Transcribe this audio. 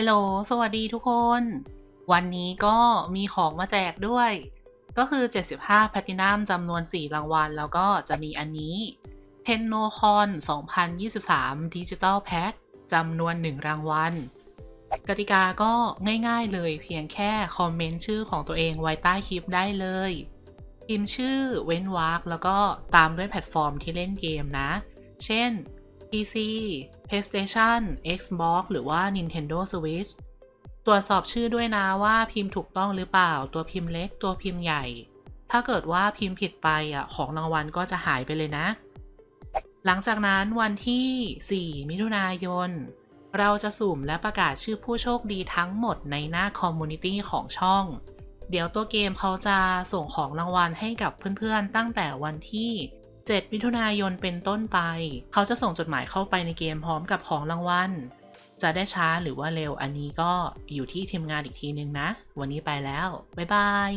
ฮลโหล สวัสดีทุกคน วันนี้ก็มีของมาแจกด้วย ก็คือ 75แพลตินัมจำนวน 4 รางวัล แล้วก็จะมีอันนี้ t e n n o c o n 2023 Digital Pack จำนวน 1 รางวัล กติกาก็ง่ายๆเลยเพียงแค่คอมเมนต์ชื่อของตัวเองไว้ใต้คลิปได้เลยพิมพ์ชื่อเว้นวรรคแล้วก็ตามด้วยแพลตฟอร์มที่เล่นเกมนะ เช่น PC PlayStation Xbox หรือว่า Nintendo Switch ตรวจสอบชื่อด้วยนะว่าพิมพ์ถูกต้องหรือเปล่า ตัวพิมพ์เล็กตัวพิมพ์ใหญ่ ถ้าเกิดว่าพิมพ์ผิดไปอะของรางวัลก็จะหายไปเลยนะ หลังจากนั้นวันที่ 4 มิถุนายน เราจะสุ่มและประกาศชื่อผู้โชคดีทั้งหมดในหน้าคอมมูนิตี้ของช่อง เดี๋ยวตัวเกมเขาจะส่งของรางวัลให้กับเพื่อนๆตั้งแต่วันที่ 7 มิถุนายนเป็นต้นไป เขาจะส่งจดหมายเข้าไปในเกมพร้อมกับของรางวัล จะได้ช้าหรือว่าเร็วอันนี้ก็อยู่ที่ทีมงานอีกทีนึงนะ วันนี้ไปแล้ว บ๊ายบาย